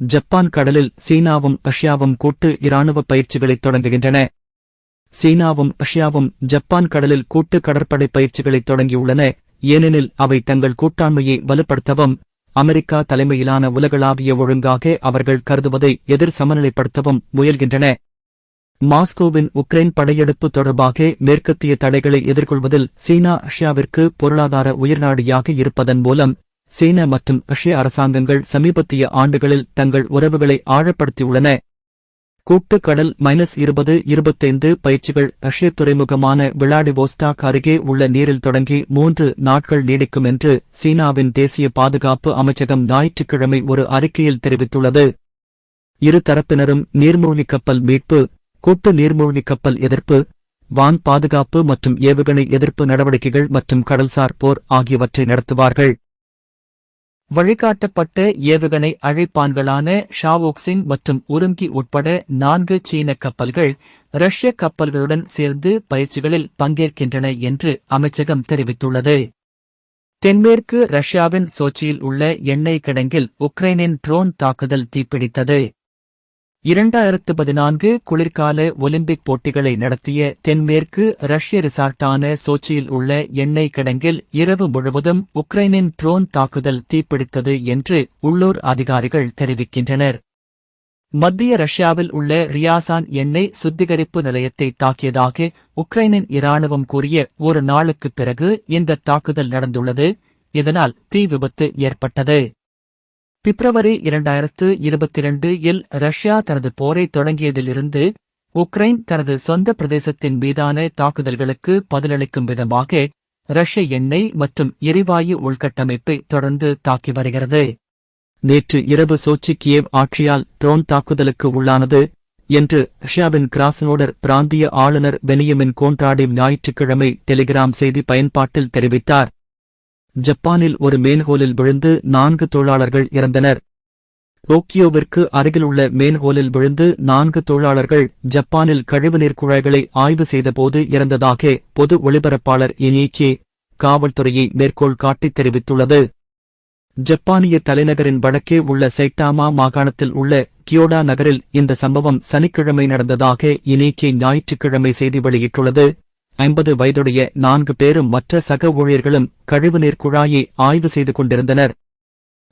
Japan கடலில் சீனாவும் ரஷ்யாவும் கூட்டு இராணுவ பயிற்சிகளை தொடங்குகின்றன. சீனாவும் ரஷ்யாவும் ஜப்பான் கடலில் கூட்டு கடற்படை பயிற்சிகளை தொடங்கியுள்ளன. ஏனெனில் அவை தங்கள் கூட்டாண்மையை வலுப்படுத்தவும் அமெரிக்கா தலைமையிலான உலகளாவிய ஒழுங்காக அவர்கள் கருதுவதை எதிர் சமநிலைப்படுத்தவும் முயல்கின்றன. மாஸ்கோவின் உக்ரைன் படையெடுப்பு தொடர்பாக மேற்கத்திய தடைகளை எதிர்கொள்வதில் சீனா ரஷ்யாவிற்கு பொருளாதார உயிர்நாடியாக இருப்பதன் மூலம் சீன மற்றும் ரஷ்ய அரசாங்கங்கள் சமீபத்திய ஆண்டுகளில் தங்கள் உறவுகளை ஆழப்படுத்தியுள்ளன. கூட்டு கடல் மைனஸ் இருபது இருபத்தைந்து பயிற்சிகள் ரஷ்ய துறைமுகமான விளாடிவோஸ்டாக் அருகே உள்ள நீரில் தொடங்கி மூன்று நாட்கள் நீடிக்கும் என்று சீனாவின் தேசிய பாதுகாப்பு அமைச்சகம் ஞாயிற்றுக்கிழமை ஒரு அறிக்கையில் தெரிவித்துள்ளது. இரு தரப்பினரும் கப்பல் மீட்பு கூட்டு நீர்மூழ்கி கப்பல் எதிர்ப்பு வான் பாதுகாப்பு மற்றும் ஏவுகணை எதிர்ப்பு நடவடிக்கைகள் மற்றும் கடல்சார் போர் ஆகியவற்றை நடத்துவார்கள். வழிகாட்டப்பட்ட ஏவுகணை அழைப்பான்களான ஷாவோக்சிங் மற்றும் உருங்கி உட்பட நான்கு சீன கப்பல்கள் ரஷ்ய கப்பல்களுடன் சேர்ந்து பயிற்சிகளில் பங்கேற்கின்றன என்று அமைச்சகம் தெரிவித்துள்ளது. தென்மேற்கு ரஷ்யாவின் சோச்சியில் உள்ள எண்ணெய் கிடங்கில் உக்ரைனின் ட்ரோன் தாக்குதல் தீப்பிடித்தது. இரண்டாயிரத்து பதினான்கு குளிர்கால ஒலிம்பிக் போட்டிகளை நடத்திய தென்மேற்கு ரஷ்ய ரிசார்ட்டான சோச்சியில் உள்ள எண்ணெய் கிடங்கில் இரவு முழுவதும் உக்ரைனின் ட்ரோன் தாக்குதல் தீப்பிடித்தது என்று உள்ளூர் அதிகாரிகள் தெரிவிக்கின்றனர். மத்திய ரஷ்யாவில் உள்ள ரியாசான் எண்ணெய் சுத்திகரிப்பு நிலையத்தை தாக்கியதாக உக்ரைனின் இராணுவம் கூறிய ஒரு நாளுக்குப் பிறகு இந்த தாக்குதல் நடந்துள்ளது. இதனால் தீ விபத்து ஏற்பட்டது. பிப்ரவரி இரண்டாயிரத்து இருபத்திரண்டு இல் ரஷ்யா தனது போரை தொடங்கியதிலிருந்து உக்ரைன் தனது சொந்த பிரதேசத்தின் மீதான தாக்குதல்களுக்கு பதிலளிக்கும் விதமாக ரஷ்ய எண்ணெய் மற்றும் எரிவாயு உள்கட்டமைப்பை தொடர்ந்து தாக்கி வருகிறது. நேற்று இரவு சோச்சி கியேவ் ஆட்சியால் ட்ரோன் தாக்குதலுக்கு உள்ளானது என்று ரஷ்யாவின் கிராஸ்னோடர் பிராந்திய ஆளுநர் பெனியமின் கோன்ட்ராடிவ் ஞாயிற்றுக்கிழமை டெலிகிராம் செய்தி பயன்பாட்டில் தெரிவித்தார். ஜப்பானில் ஒரு மேன்ஹோலில் விழுந்து நான்கு தொழிலாளர்கள் இறந்தனர். டோக்கியோவிற்கு அருகிலுள்ள மேன்ஹோலில் விழுந்து நான்கு தொழிலாளர்கள் ஜப்பானில் கழிவுநீர் குழாய்களை ஆய்வு செய்தபோது இறந்ததாக பொது ஒளிபரப்பாளர் இனிக்கே காவல்துறையை மேற்கோள் காட்டி தெரிவித்துள்ளது. ஜப்பானிய தலைநகரின் வடக்கே உள்ள சைட்டாமா மாகாணத்தில் உள்ள கியோடா நகரில் இந்த சம்பவம் சனிக்கிழமை நடந்ததாக இனிக்கே ஞாயிற்றுக்கிழமை செய்தி வெளியிட்டுள்ளது. ஐம்பது வயதுடைய நான்கு பேரும் மற்ற சக ஊழியர்களும் கழிவுநீர் குழாயை ஆய்வு செய்து கொண்டிருந்தனர்.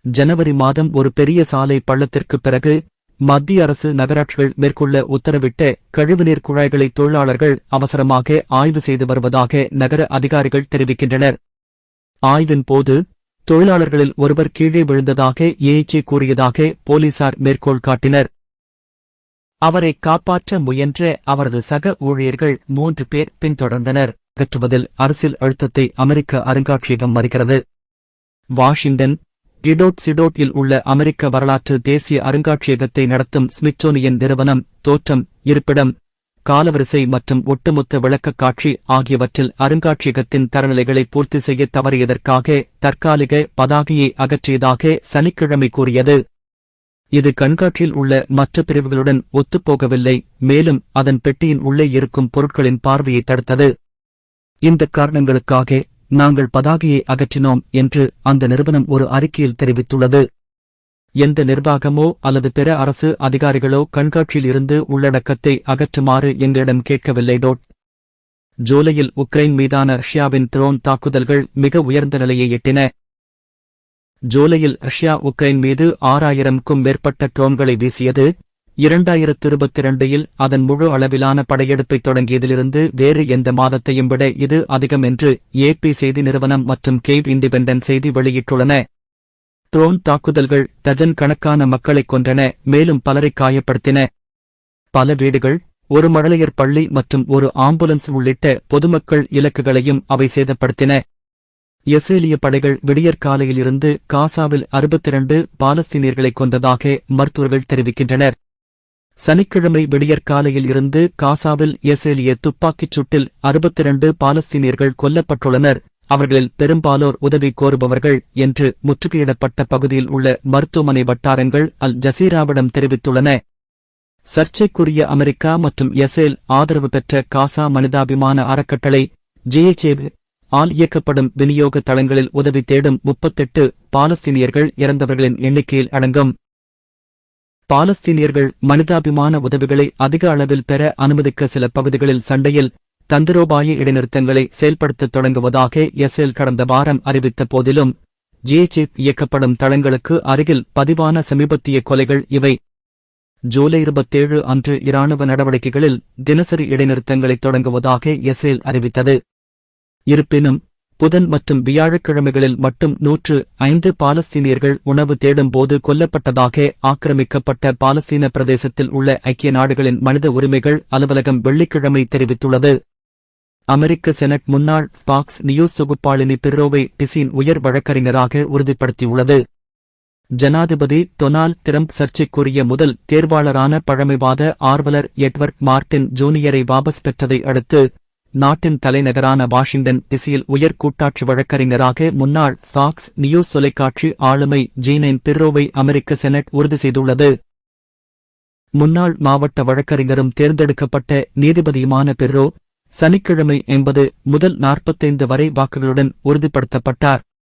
ஜனவரி மாதம் ஒரு பெரிய சாலை பள்ளத்திற்குப் பிறகு மத்திய அரசு நகராட்சிகள் மேற்கொள்ள உத்தரவிட்ட கழிவுநீர் குழாய்களை தொழிலாளர்கள் அவசரமாக ஆய்வு செய்து வருவதாக நகர அதிகாரிகள் தெரிவிக்கின்றனர். ஆய்வின் போது தொழிலாளர்களில் ஒருவர் கீழே விழுந்ததாக ஏஎச்ஏ கூறியதாக போலீசார் மேற்கோள் காட்டினர். அவரை காப்பாற்ற முயன்ற அவரது சக ஊழியர்கள் மூன்று பேர் பின்தொடர்ந்தனர். அகற்றுவதில் அரசியல் அழுத்தத்தை அமெரிக்க அருங்காட்சியகம் மறுக்கிறது. வாஷிங்டன் டிடோட் சிடோட்டில் உள்ள அமெரிக்க வரலாற்று தேசிய அருங்காட்சியகத்தை நடத்தும் ஸ்மிச்சோனியன் நிறுவனம் தோற்றம் இருப்பிடம் காலவரிசை மற்றும் ஒட்டுமொத்த விளக்கக் காட்சி ஆகியவற்றில் அருங்காட்சியகத்தின் தரநிலைகளை பூர்த்தி செய்ய தவறியதற்காக தற்காலிக பதாகையை அகற்றியதாக சனிக்கிழமை கூறியது. இது கண்காட்சியில் உள்ள மற்ற பிரிவுகளுடன் ஒத்துப்போகவில்லை மேலும் அதன் பெட்டியின் உள்ளே இருக்கும் பொருட்களின் பார்வையை தடுத்தது. இந்த காரணங்களுக்காக நாங்கள் பதாகையை அகற்றினோம் என்று அந்த நிறுவனம் ஒரு அறிக்கையில் தெரிவித்துள்ளது. எந்த நிர்வாகமோ அல்லது பிற அரசு அதிகாரிகளோ கண்காட்சியில் இருந்து உள்ளடக்கத்தை அகற்றுமாறு எங்களிடம் கேட்கவில்லை. டோட். ஜூலையில் உக்ரைன் மீதான ரஷ்யாவின் த்ரோன் தாக்குதல்கள் மிக உயர்ந்த நிலையை எட்டின. ஜூலையில் ரஷ்யா உக்ரைன் மீது ஆறாயிரம்க்கும் மேற்பட்ட ட்ரோன்களை வீசியது. இரண்டாயிரத்து இருபத்தி இரண்டில் அதன் முழு அளவிலான படையெடுப்பை தொடங்கியதிலிருந்து வேறு எந்த மாதத்தையும் விட இது அதிகம் என்று ஏபி செய்தி நிறுவனம் மற்றும் கேவ் இண்டிபெண்டன்ட் செய்தி வெளியிட்டுள்ளன. ட்ரோன் தாக்குதல்கள் டஜன் கணக்கான மக்களை கொன்றன மேலும் பலரை காயப்படுத்தின. பல வீடுகள் ஒரு மழலையர் பள்ளி மற்றும் ஒரு ஆம்புலன்ஸ் உள்ளிட்ட பொதுமக்கள் இலக்குகளையும் அவை சேதப்படுத்தின. இஸ்ரேலிய படைகள் விடியற்காலையிலிருந்து காசாவில் அறுபத்திரண்டு பாலஸ்தீனியர்களை கொண்டதாக மருத்துவர்கள் தெரிவிக்கின்றனர். சனிக்கிழமை விடியற்காலையில் இருந்து காசாவில் இஸ்ரேலிய துப்பாக்கிச் சூட்டில் அறுபத்திரண்டு பாலஸ்தீனியர்கள் கொல்லப்பட்டுள்ளனர். அவர்களில் பெரும்பாலோர் உதவி கோருபவர்கள் என்று முற்றுகையிடப்பட்ட பகுதியில் உள்ள மருத்துவமனை வட்டாரங்கள் அல் ஜசீராவிடம் தெரிவித்துள்ளன. சர்ச்சைக்குரிய அமெரிக்கா மற்றும் எஸ்ரேல் ஆதரவு பெற்ற காசா மனிதாபிமான அறக்கட்டளை ஜிஎச்ஏ ஆல் இயக்கப்படும் விநியோக தளங்களில் உதவி தேடும் முப்பத்தெட்டு பாலஸ்தீனியர்கள் இறந்தவர்களின் எண்ணிக்கையில் அடங்கும். பாலஸ்தீனியர்கள் மனிதாபிமான உதவிகளை அதிக அளவில் பெற அனுமதிக்க சில பகுதிகளில் சண்டையில் தந்திரோபாய இடைநிறுத்தங்களை செயல்படுத்தத் தொடங்குவதாக எஸ்எல் கடந்த வாரம் அறிவித்த போதிலும் ஜிஎச்எப் இயக்கப்படும் தளங்களுக்கு அருகில் பதிவான சமீபத்திய கொலைகள் இவை. ஜூலை இருபத்தேழு அன்று இராணுவ நடவடிக்கைகளில் தினசரி இடைநிறுத்தங்களை தொடங்குவதாக இஸ்ரேல் அறிவித்தது. இருப்பினும் புதன் மற்றும் வியாழக்கிழமைகளில் மட்டும் நூற்று ஐந்து பாலஸ்தீனியர்கள் உணவு தேடும்போது கொல்லப்பட்டதாக ஆக்கிரமிக்கப்பட்ட பாலஸ்தீன பிரதேசத்தில் உள்ள ஐக்கிய நாடுகளின் மனித உரிமைகள் அலுவலகம் வெள்ளிக்கிழமை தெரிவித்துள்ளது. அமெரிக்க செனட் முன்னாள் பாக்ஸ் நியூஸ் தொகுப்பாளினி பிர்ரோவை டிசின் உயர் வழக்கறிஞராக உறுதிப்படுத்தியுள்ளது. ஜனாதிபதி டொனால்ட் டிரம்ப் சர்ச்சைக்குரிய முதல் தேர்வாளரான பழமைவாத ஆர்வலர் எட்வர்ட் மார்டின் ஜூனியரை வாபஸ் பெற்றதை அடுத்து நாட்டின் தலைநகரான வாஷிங்டன் டிசியில் உயர் கூட்டாட்சி வழக்கறிஞராக முன்னாள் சாக்ஸ் நியூஸ் தொலைக்காட்சி ஆளுமை ஜீனைன் பிர்ரோவை அமெரிக்க செனட் உறுதி செய்துள்ளது. முன்னாள் மாவட்ட வழக்கறிஞரும் தேர்ந்தெடுக்கப்பட்ட நீதிபதியுமான பெர்ரோ சனிக்கிழமை எண்பது முதல் நாற்பத்தைந்து வரை வாக்குகளுடன் உறுதிப்படுத்தப்பட்டார்.